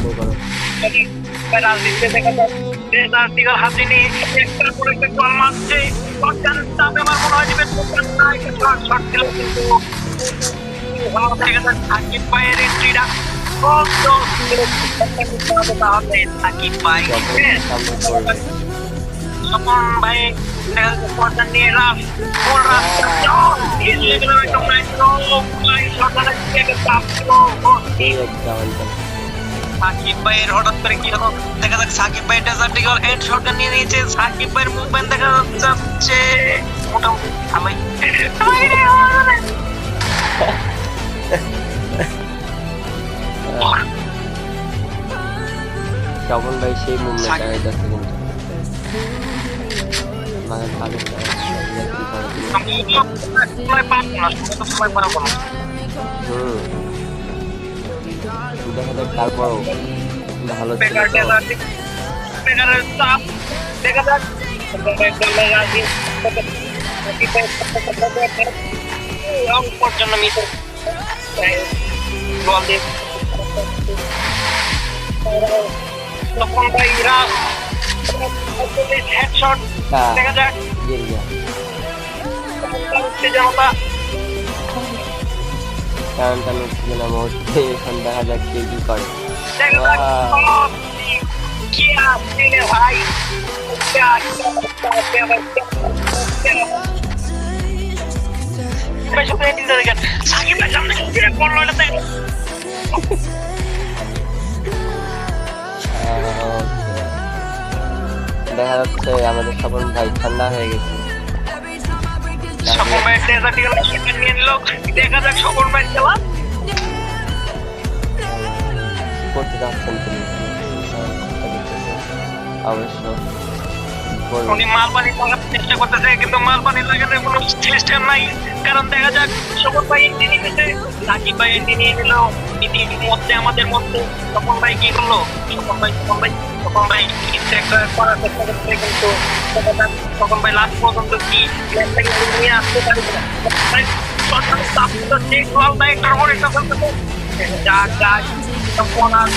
শুরু করো রাজনীতিতে দেখা যায় যে রাজনীতির হাতে নিয়ে একটার পর একটা গোল মারছে সরকার তাতে আমার মনে হয় যে শর্ট ছিল কিন্তু ভালো দেখা যায় সাকিব ভাইয়ের এন্ট্রিটা সাকিব ভাই হ্যাঁ? তখন ভাই পর্দা নিয়ে রাস ফুল সরকারের চাপ ছিল সাকিব ভাইয়ের হঠাৎ করে কি হলো দেখা যাক সাকিব ভাই ডেজার্ট ইগল হেড শটটা নিয়ে নিয়েছে সাকিব ভাইয়ের মুভমেন্ট দেখা যাচ্ছে মোটামুটি ভালোই তখন ভাই সেই মুভমেন্ট যাচ্ছে কিন্তু মানে ভালো সময় পাবো না সময় পাবো না হুম দেখা যাক তারপরও ভালো ছিল বেকার তো। ডেজার্ট বেকারের চাপ দেখা যাক পর্যন্ত মিটার বল দিয়ে তখন ভাই রাস হেডশট হ্যাঁ দেখা যাক গিয়ে কারণ টানো মানে ছিল মুহূর্তে এখন দেখা যাক কে কি করে। দেখা যাচ্ছে আমাদের সবন ভাই ঠান্ডা হয়ে গেছে। সকল ভাই ডেজার্ট ইগল সেটা নিয়ে নিল। দেখা যাক সকল ভাই খেলা করতে যাচ্ছেন তিনি অবশ্য উনি মালপানি চেষ্টা করতেছে কিন্তু মাল পানি লাগানোর কোনো সিস্টেম নাই। কারণ দেখা যাক সকল ভাই এন্ট্রি নিতেছে সাকিব ভাই এন্ট্রি নিয়ে নিল। ইতির মধ্যে আমাদের মধ্যে তখন ভাই কি করল তখন ভাই তখন ভাই তখন ভাই কিন্তু একটা করার চেষ্টা করছে কিন্তু তখন ভাই লাস্ট পর্যন্ত কি প্ল্যানটাকে নিয়ে আসতে পারি কিনা? ভাই, সরকার চাপ দিচ্ছে গোয়াল ভাই? একটার পর একটা ফেলতেছে যাক যাক তখন আর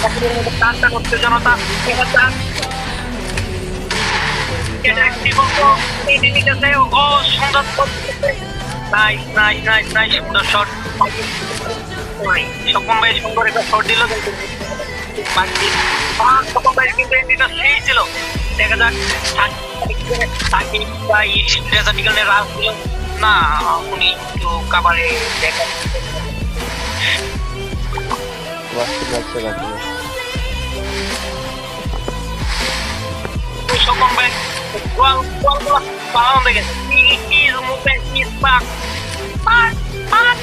এটা একটি বলতো এটি নিতেছে ও সুন্দর নাইস নাইস নাইস নাইস সুন্দর শট স্বপন ভাই সুন্দর একটা শট দিল কিন্তু বাকি ভাই কিন্তু এন্ডিটা সেই ছিল দেখা যাক সাকিব ভাই রেজাল্ট রাজ দিল না উনি একটু কাবারে দেখা স্বপন ভাই গোয়াল গোয়াল গোয়াল পালানো দেখেছে কি মুভমেন্ট কি স্পার্ক পাক পাক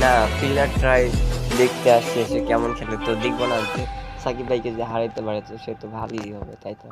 না ফিল্ডার ট্রাই দেখতে আসছে কেমন খেলে তো দেখব না। সাকিব ভাইকে যে হারাইতে পারে সে তো ভালোই হবে, তাই তো?